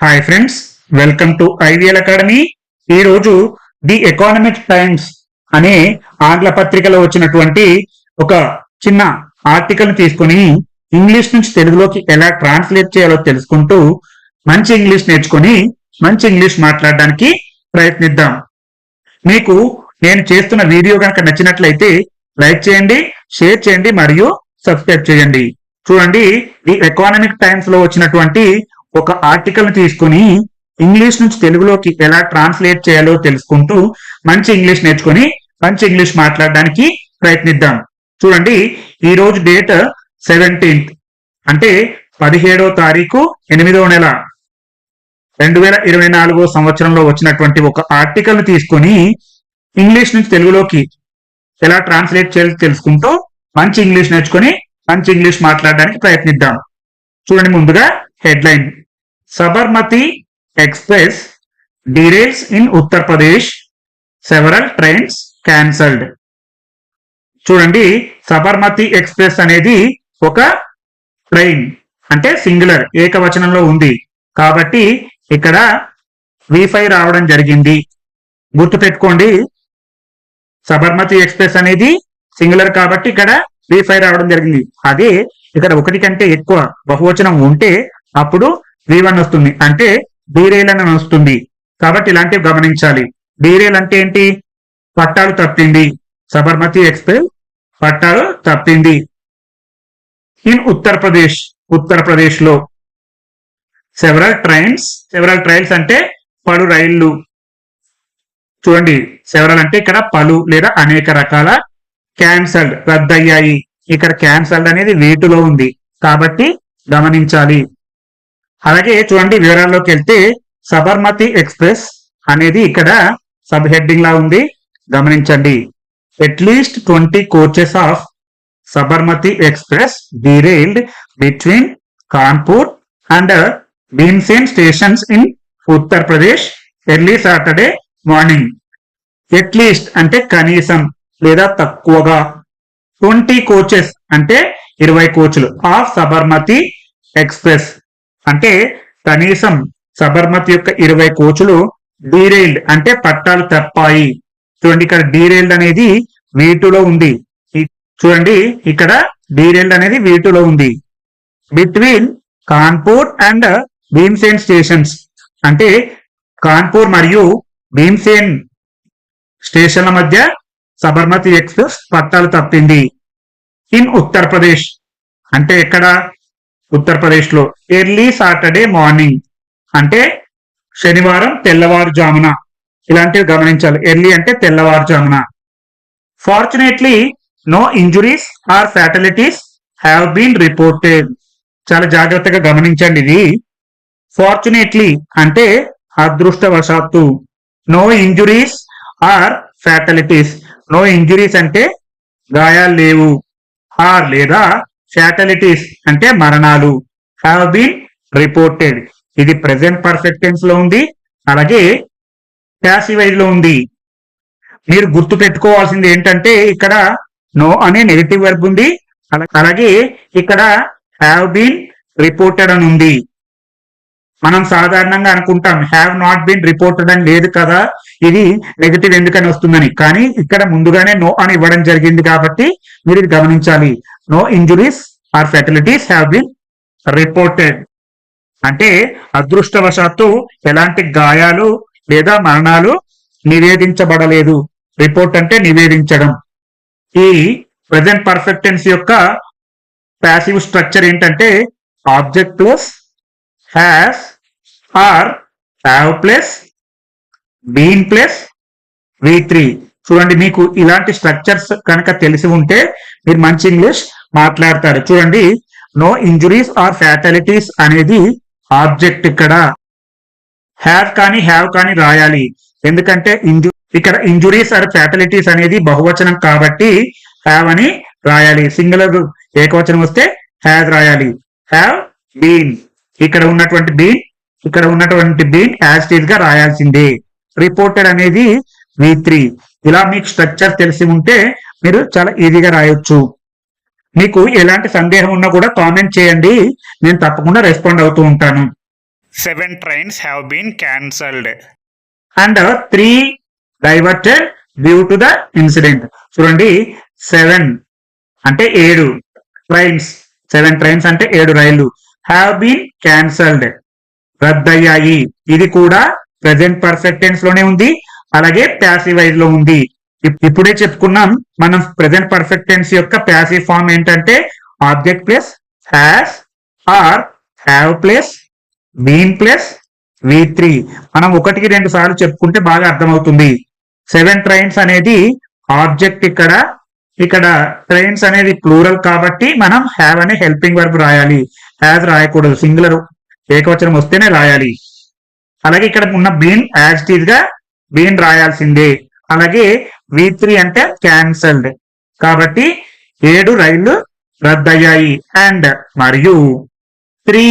Hi friends welcome to IVL academy ఈ రోజు the economic times అనే ఆంగ్ల పత్రికలో వచ్చినటువంటి ఒక చిన్న ఆర్టికల్ తీసుకొని ఇంగ్లీష్ నుంచి తెలుగులోకి ఎలా ట్రాన్స్లేట్ చేయాలో తెలుసుకుంటూ మంచి ఇంగ్లీష్ నేర్చుకొని మంచి ఇంగ్లీష్ మాట్లాడడానికి ప్రయత్నిద్దాం. మీకు నేను చేస్తున్న వీడియో కనుక నచ్చినట్లయితే లైక్ చేయండి షేర్ చేయండి మరియు సబ్స్క్రైబ్ చేయండి. చూడండి ది ఎకానమిక్ టైమ్స్లో వచ్చినటువంటి ఒక ఆర్టికల్ తీసుకుని ఇంగ్లీష్ నుంచి తెలుగులోకి ఎలా ట్రాన్స్లేట్ చేయాలో తెలుసుకుంటూ మంచి ఇంగ్లీష్ నేర్చుకొని మంచి ఇంగ్లీష్ మాట్లాడడానికి ప్రయత్నిద్దాం. చూడండి ఈ రోజు డేట్ సెవెంటీన్త్ అంటే పదిహేడో తారీఖు ఎనిమిదో నెల. రెండు వేల ఇరవై నాలుగో సంవత్సరంలో వచ్చినటువంటి ఒక ఆర్టికల్ తీసుకొని ఇంగ్లీష్ నుంచి తెలుగులోకి ఎలా ట్రాన్స్లేట్ చేయాలో తెలుసుకుంటూ మంచి ఇంగ్లీష్ నేర్చుకొని మంచి ఇంగ్లీష్ మాట్లాడడానికి ప్రయత్నిద్దాం. చూడండి ముందుగా headline Sabarmati express derails in Uttar Pradesh several trains cancelled చూడండి సబర్మతి ఎక్స్ప్రెస్ అనేది ఒక ట్రైన్ అంటే సింగులర్ ఏకవచనంలో ఉంది. కాబట్టి ఇక్కడ విఫై రావడం జరిగింది. గుర్తు పెట్టుకోండి సబర్మతి ఎక్స్ప్రెస్ అనేది సింగులర్ కాబట్టి ఇక్కడ విఫై రావడం జరిగింది. అదే ఇక్కడ ఒకటి కంటే ఎక్కువ బహువచనం ఉంటే అప్పుడు వి వన్ వస్తుంది. అంటే డీరేల్ అని వస్తుంది. కాబట్టి ఇలాంటివి గమనించాలి. డీరేల్ అంటే ఏంటి? పట్టాలు తప్పింది. సబర్మతి ఎక్స్ప్రెస్ పట్టాలు తప్పింది. ఇన్ ఉత్తరప్రదేశ్ ఉత్తరప్రదేశ్లో సెవరల్ ట్రైన్స్ సెవరల్ ట్రైన్స్ అంటే పలు రైళ్ళు చూడండి సెవరల్ అంటే ఇక్కడ పలు లేదా అనేక రకాల క్యాన్సల్డ్ రద్దయ్యాయి. ఇక్కడ క్యాన్సల్డ్ అనేది వేటులో ఉంది. కాబట్టి గమనించాలి. అలాగే చూడండి వివరాల్లోకి వెళ్తే సబర్మతి ఎక్స్ప్రెస్ అనేది ఇక్కడ సబ్ హెడ్డింగ్ లా ఉంది. గమనించండి. At least twenty coaches of Sabarmati express derailed between Kanpur and Bhimsen stations in Uttar Pradesh early Saturday morning at least అంటే కనీసం లేదా తక్కువగా ట్వంటీ కోచెస్ అంటే ఇరవై కోచ్లు ఆఫ్ సబర్మతి ఎక్స్ప్రెస్. అంటే కనీసం సబర్మతి యొక్క ఇరవై కోచులు డీరైల్డ్ అంటే పట్టాలు తప్పాయి. చూడండి ఇక్కడ డీరైల్డ్ అనేది వీటులో ఉంది. చూడండి ఇక్కడ డీరైల్డ్ అనేది వీటులో ఉంది. Between Kanpur and Bhimsen stations అంటే కాన్పూర్ మరియు భీమ్సేన్ స్టేషన్ల మధ్య సబర్మతి ఎక్స్ప్రెస్ పట్టాలు తప్పింది. ఇన్ ఉత్తరప్రదేశ్ అంటే ఎక్కడ? ఉత్తరప్రదేశ్లో ఎర్లీ సాటర్డే మార్నింగ్ అంటే శనివారం తెల్లవారుజామున. ఇలాంటివి గమనించాలి. ఎర్లీ అంటే తెల్లవారుజామున. Fortunately no injuries or fatalities have been reported చాలా జాగ్రత్తగా గమనించండి ఇది. ఫార్చునేట్లీ అంటే అదృష్టవశాత్తు no injuries or fatalities no injuries అంటే గాయాలు లేవు. ఆర్ లేదా ఫ్యాటలిటీస్ అంటే మరణాలు హ్యావ్ బీన్ రిపోర్టెడ్ ఇది ప్రెసెంట్ పర్ఫెక్ట్ టెన్స్లో ఉంది. అలాగే ప్యాసివైజ్లో ఉంది. మీరు గుర్తు పెట్టుకోవాల్సింది ఏంటంటే ఇక్కడ నో అనే నెగటివ్ వర్బ్ ఉంది. అలా- అలాగే ఇక్కడ హ్యావ్ బీన్ రిపోర్టెడ్ అని ఉంది. మనం సాధారణంగా అనుకుంటాం హ్యావ్ నాట్ బీన్ రిపోర్టెడ్ అని లేదు కదా. ఇది నెగటివ్ ఎందుకని వస్తుందని. కానీ ఇక్కడ ముందుగానే నో అని ఇవ్వడం జరిగింది కాబట్టి మీరు గమనించాలి. No injuries or fatalities have been reported అంటే అదృష్టవశాత్తు ఎలాంటి గాయాలు లేదా మరణాలు నివేదించబడలేదు. రిపోర్ట్ అంటే నివేదించడం. ఈ ప్రజెంట్ పర్ఫెక్టెన్స్ యొక్క ప్యాసివ్ స్ట్రక్చర్ ఏంటంటే object plus has or have plus been plus V three. చూడండి మీకు ఇలాంటి స్ట్రక్చర్స్ కనుక తెలిసి ఉంటే మీరు మంచి ఇంగ్లీష్ మాట్లాడతారు చూడండి నో ఇంజురీస్ ఆర్ ఫ్యాటాలిటీస్ అనేది ఆబ్జెక్ట్ ఇక్కడ. హ్యావ్ కానీ హ్యావ్ కానీ రాయాలి. ఎందుకంటే ఇంజు ఇక్కడ ఇంజురీస్ ఆర్ ఫ్యాటలిటీస్ అనేది బహువచనం కాబట్టి హ్యావ్ అని రాయాలి. సింగులర్ ఏకవచనం వస్తే హ్యావ్ రాయాలి. హ్యావ్ బీన్ ఇక్కడ ఉన్నటువంటి బీన్ ఇక్కడ ఉన్నటువంటి బీన్ యాజ్ టీజ్గా రాయాల్సిందే. రిపోర్టెడ్ అనేది వి త్రీ ఇలా మీకు స్ట్రక్చర్ తెలిసి ఉంటే మీరు చాలా ఈజీగా రాయొచ్చు. మీకు ఎలాంటి సందేహం ఉన్నా కూడా కామెంట్ చేయండి. నేను తప్పకుండా రెస్పాండ్ అవుతూ ఉంటాను. Seven trains have been cancelled. And three diverted due to the incident చూడండి సెవెన్ అంటే ఏడు ట్రైన్స్ సెవెన్ ట్రైన్స్ అంటే ఏడు రైళ్ళు హ్యావ్ బీన్ క్యాన్సల్డ్ రద్దయ్యాయి. ఇది కూడా ప్రెసెంట్ పర్ఫెక్ట్ టెన్స్లోనే ఉంది. అలాగే ప్యాసివైజ్లో ఉంది. ఇప్పుడే చెప్పుకున్నాం మనం ప్రెసెంట్ పర్ఫెక్ట్ టెన్స్ యొక్క ప్యాసివ్ ఫామ్ ఏంటంటే object plus has or have plus been plus V three మనం ఒకటికి రెండు సార్లు చెప్పుకుంటే బాగా అర్థమవుతుంది. సెవెన్ ట్రైన్స్ అనేది ఆబ్జెక్ట్ ఇక్కడ ఇక్కడ ట్రైన్స్ అనేది ప్లూరల్ కాబట్టి మనం హ్యావ్ అనే హెల్పింగ్ వర్బ్ రాయాలి. హ్యాజ్ రాయకూడదు సింగులర్ ఏకవచనం వస్తేనే రాయాలి. అలాగే ఇక్కడ ఉన్న బీన్ యాజ్ టీజ్గా బీన్ రాయాల్సిందే. అలాగే వి త్రీ అంటే క్యాన్సల్డ్ కాబట్టి ఏడు రైళ్ళు రద్దయ్యాయి. అండ్ మరియు త్రీ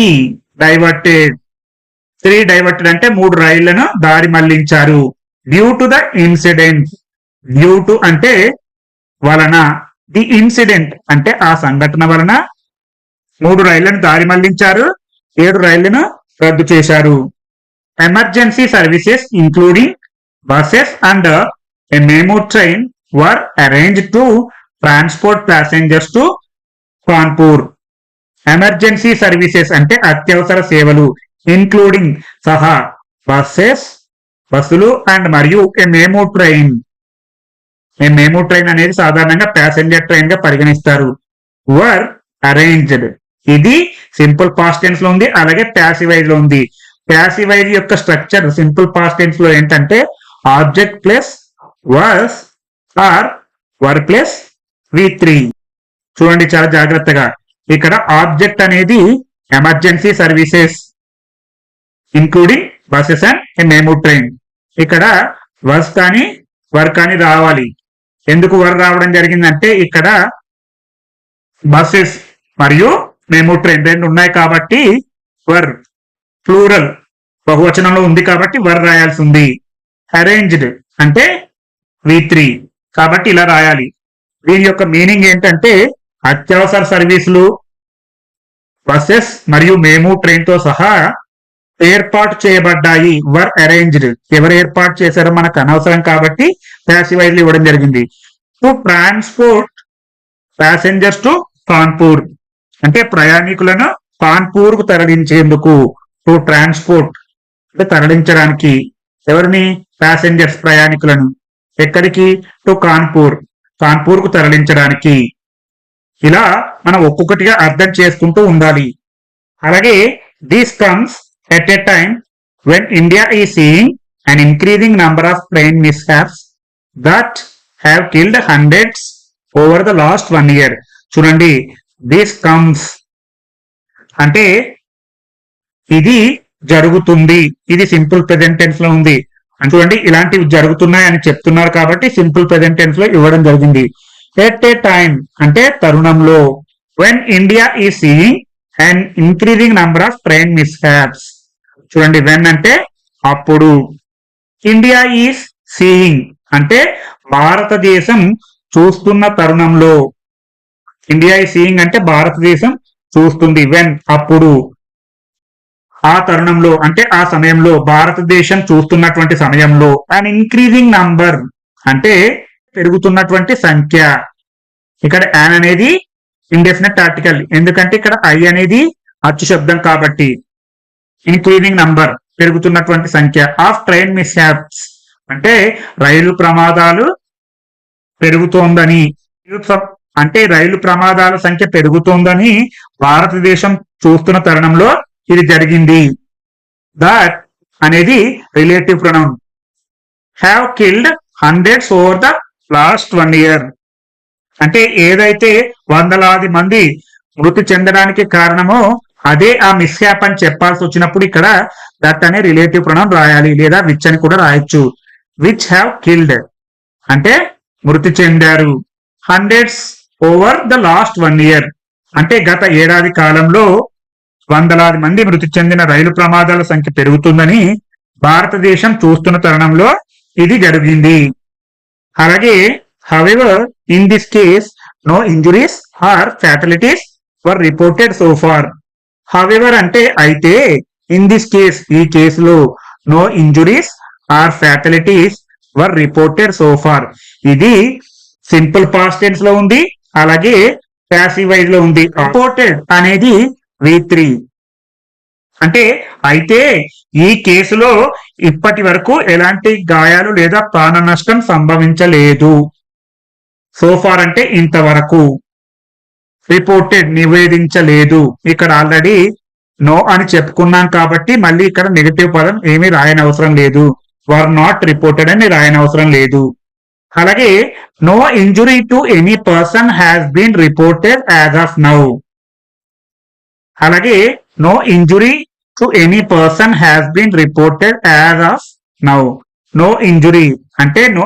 డైవర్టెడ్ త్రీ డైవర్టెడ్ అంటే మూడు రైళ్ళను దారి మళ్ళించారు. Due to the incident due to అంటే వలన. ది ఇన్సిడెంట్ అంటే ఆ సంఘటన వలన మూడు రైళ్ళను దారి మళ్ళించారు. ఏడు రైళ్ళను రద్దు చేశారు. Emergency services including buses and a memo train were arranged to transport passengers to Kanpur emergency services అంటే అత్యవసర సేవలు ఇన్క్లూడింగ్ సహా బస్సెస్ బస్సులు అండ్ మరియు ఏ మేమో ట్రైన్ ఏ మేమో ట్రైన్ అనేది సాధారణంగా ప్యాసింజర్ ట్రైన్గా పరిగణిస్తారు. వర్ అరేంజ్డ్ ఇది సింపుల్ పాస్ట్ టెన్స్లో ఉంది అలాగే ప్యాసివైజ్లో ఉంది. ప్యాసివైజ్ యొక్క స్ట్రక్చర్ సింపుల్ పాస్ట్ టెన్స్లో ఏంటంటే object plus was or were plus V three చూడండి చాలా జాగ్రత్తగా. ఇక్కడ ఆబ్జెక్ట్ అనేది emergency services including buses and మేము మెమో ట్రైన్ ఇక్కడ బస్ కానీ వర్ కానీ రావాలి. ఎందుకు వర్ రావడం జరిగిందంటే ఇక్కడ బస్సెస్ మరియు మెమో ట్రైన్ రెండు ఉన్నాయి కాబట్టి వర్ ప్లూరల్ బహువచనంలో ఉంది కాబట్టి వర్ రాయాల్సి ఉంది. అరేంజ్డ్ అంటే వి త్రీ కాబట్టి ఇలా రాయాలి. దీని యొక్క మీనింగ్ ఏంటంటే అత్యవసర సర్వీసులు బస్సెస్ మరియు మేము ట్రైన్తో సహా ఏర్పాటు చేయబడ్డాయి వర్ అరేంజ్డ్ ఎవరు ఏర్పాటు చేశారో మనకు అనవసరం కాబట్టి ప్యాసివైజ్లు ఇవ్వడం జరిగింది. To transport passengers to Kanpur అంటే ప్రయాణికులను కాన్పూర్కు తరలించేందుకు టు ట్రాన్స్పోర్ట్ అంటే తరలించడానికి ఎవరిని? ప్యాసెంజర్స్ ప్రయాణికులను. ఎక్కడికి? టు కాన్పూర్. కాన్పూర్కు తరలించడానికి. ఇలా మనం ఒక్కొక్కటిగా అర్థం చేసుకుంటూ ఉండాలి. అలాగే these comes at a time when India is seeing and increasing number of train mishaps that have killed hundreds over the last one year చూడండి దిస్ కమ్స్ అంటే ఇది జరుగుతుంది. ఇది సింపుల్ ప్రెసెంట్ టెన్స్లో ఉంది. అని చూడండి ఇలాంటివి జరుగుతున్నాయి అని చెప్తున్నారు కాబట్టి సింపుల్ ప్రెజెంట్ టెన్స్లో ఇవ్వడం జరిగింది. ఎట్ ఏ టైం అంటే తరుణంలో. When India is seeing and increasing number of train mishaps చూడండి వెన్ అంటే అప్పుడు. ఇండియా ఈస్ సీయింగ్ అంటే భారతదేశం చూస్తున్న తరుణంలో. ఇండియా ఈ సీయింగ్ అంటే భారతదేశం చూస్తుంది. వెన్ అప్పుడు. ఆ తరుణంలో అంటే ఆ సమయంలో భారతదేశం చూస్తున్నటువంటి సమయంలో అండ్ ఇంక్రీజింగ్ నంబర్ అంటే పెరుగుతున్నటువంటి సంఖ్య. ఇక్కడ యాన్ అనేది ఇండెఫినెట్ ఆర్టికల్ ఎందుకంటే ఇక్కడ ఐ అనేది అచ్చు శబ్దం కాబట్టి. ఇంక్రీజింగ్ నంబర్ పెరుగుతున్నటువంటి సంఖ్య ఆఫ్ ట్రైన్ మిస్హాప్స్ అంటే రైలు ప్రమాదాలు పెరుగుతోందని. అంటే రైలు ప్రమాదాల సంఖ్య పెరుగుతోందని భారతదేశం చూస్తున్న తరుణంలో ఇది జరిగింది. దట్ అనేది relative pronoun have killed hundreds over the last one year అంటే ఏదైతే వందలాది మంది మృతి చెందడానికి కారణమో అదే ఆ మిస్హ్యాప్ అని చెప్పాల్సి వచ్చినప్పుడు ఇక్కడ దట్ అనే రిలేటివ్ ప్రొనౌన్ రాయాలి లేదా విచ్ అని కూడా రాయొచ్చు. విచ్ హ్యావ్ కిల్డ్ అంటే మృతి చెందారు. Hundreds over the last one year అంటే గత ఏడాది కాలంలో వందలాది మంది మృతి చెందిన రైలు ప్రమాదాల సంఖ్య పెరుగుతుందని భారతదేశం చూస్తున్న తరుణంలో ఇది జరిగింది. అలాగే however in this case no injuries or fatalities were reported so far however అంటే అయితే ఇన్ దిస్ కేస్ ఈ కేసులో no injuries or fatalities were reported so far ఇది సింపుల్ పాస్ట్ టెన్స్లో ఉంది అలాగే ప్యాసివ్ వైజ్లో ఉంది. రిపోర్టెడ్ అనేది వి త్రీ. అంటే అయితే ఈ కేసులో ఇప్పటి వరకు ఎలాంటి గాయాలు లేదా ప్రాణ నష్టం సంభవించలేదు. సోఫార్ అంటే ఇంతవరకు రిపోర్టెడ్ నివేదించలేదు. ఇక్కడ ఆల్రెడీ నో అని చెప్పుకున్నాం కాబట్టి మళ్ళీ ఇక్కడ నెగటివ్ పదం ఏమీ రాయని అవసరం లేదు వర్ నాట్ రిపోర్టెడ్ అని రాయని అవసరం లేదు. అలాగే no injury to any person has been reported as of now అలాగే no injury to any person has been reported as of now no injury అంటే నో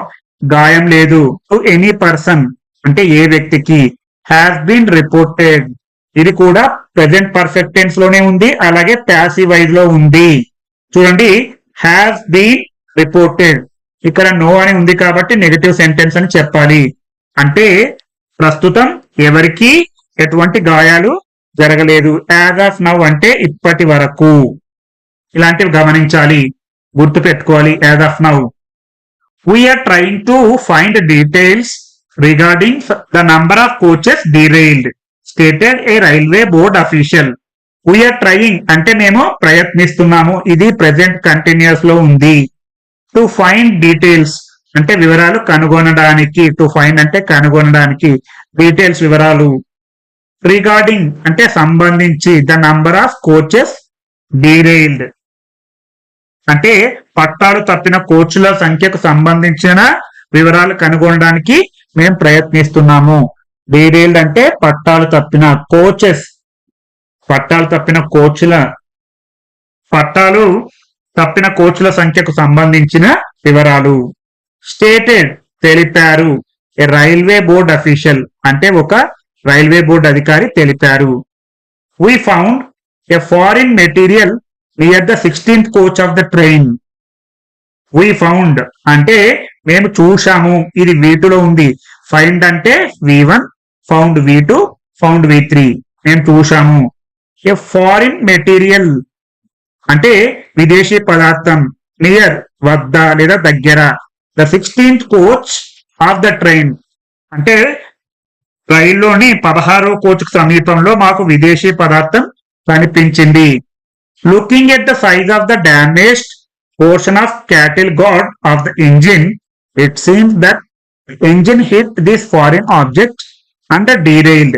గాయం లేదు. టు ఎనీ పర్సన్ అంటే ఏ వ్యక్తికి హ్యాస్ బీన్ రిపోర్టెడ్ ఇది కూడా present perfect టెన్స్లోనే ఉంది అలాగే ప్యాసివ్ వైజ్లో ఉంది. చూడండి హ్యాస్ బీన్ రిపోర్టెడ్ ఇక్కడ నో అని ఉంది కాబట్టి నెగటివ్ సెంటెన్స్ అని చెప్పాలి. అంటే ప్రస్తుతం ఎవరికి ఎటువంటి గాయాలు జరగలేదు. యాజ్ ఆఫ్ నవ్ అంటే ఇప్పటి వరకు. ఇలాంటివి గమనించాలి గుర్తు పెట్టుకోవాలి as of now we're trying to find details regarding the number of coaches derailed stated a railway board official we're trying అంటే మేము ప్రయత్నిస్తున్నాము. ఇది ప్రెసెంట్ కంటిన్యూస్లో ఉంది. టు ఫైండ్ డీటెయిల్స్ అంటే వివరాలు కనుగొనడానికి టు ఫైండ్ అంటే కనుగొనడానికి డీటెయిల్స్ వివరాలు. రిగార్డింగ్ అంటే సంబంధించి the number of coaches derailed అంటే పట్టాలు తప్పిన కోచ్ల సంఖ్యకు సంబంధించిన వివరాలు కనుగొనడానికి మేము ప్రయత్నిస్తున్నాము. డీరైల్డ్ అంటే పట్టాలు తప్పిన కోచెస్ పట్టాలు తప్పిన కోచ్ల పట్టాలు తప్పిన కోచ్ల సంఖ్యకు సంబంధించిన వివరాలు. స్టేటెడ్ తెలిపారు. ఏ రైల్వే బోర్డ్ అఫీషియల్ అంటే ఒక రైల్వే బోర్డు అధికారి తెలిపారు. We found a foreign material near the sixteenth coach of the train we found అంటే మేము చూశాము ఇది వీటిలో ఉంది. ఫైండ్ అంటే V one found V two found V three మేము చూశాము. ఏ ఫారిన్ మెటీరియల్ అంటే విదేశీ పదార్థం నియర్ వద్ద లేదా దగ్గర. The sixteenth coach of the train అంటే రైల్లోని పదహారు కోచుకు సమీపంలో మాకు విదేశీ పదార్థం కనిపించింది. Looking at the size of the damaged portion of cattle guard of the engine it seems that engine hit this foreign object and derailed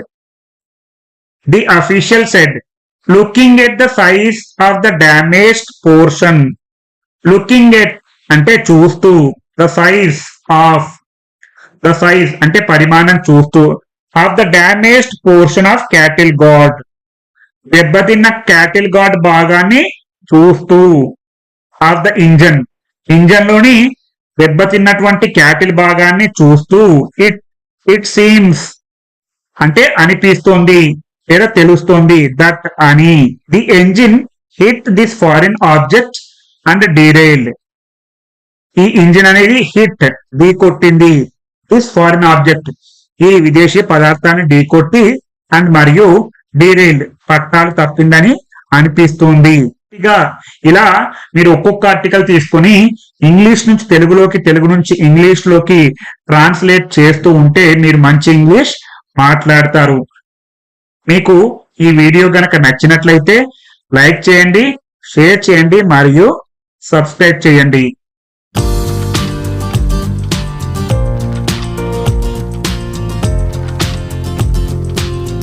the official said looking at the size of the damaged portion looking at అంటే చూస్తూ the size of the size అంటే పరిమాణం చూస్తూ of the damaged portion of cattle guard దెబ్బతిన్న cattle guard భాగాన్ని చూస్తూ. Of the engine ఇంజన్లోని దెబ్బతిన్నటువంటి క్యాటిల్ భాగాన్ని చూస్తూ. ఇట్ ఇట్ సీమ్స్ అంటే అనిపిస్తోంది. లేదా తెలుస్తోంది. దట్ అని. The engine hit this foreign object and derailed ఈ ఇంజిన్ అనేది హిట్ ఢీ కొట్టింది దిస్ ఫారిన్ ఆబ్జెక్ట్ ఈ విదేశీ పదార్థాన్ని ఢీ కొట్టి అండ్ మరియు డీరైల్డ్ పట్టాలు తప్పిందని అనిపిస్తుంది. ఇక ఇలా మీరు ఒక్కొక్క ఆర్టికల్ తీసుకొని ఇంగ్లీష్ నుంచి తెలుగులోకి తెలుగు నుంచి ఇంగ్లీష్లోకి ట్రాన్స్లేట్ చేస్తూ ఉంటే మీరు మంచి ఇంగ్లీష్ మాట్లాడతారు. మీకు ఈ వీడియో గనక నచ్చినట్లయితే లైక్ చేయండి షేర్ చేయండి మరియు సబ్స్క్రైబ్ చేయండి.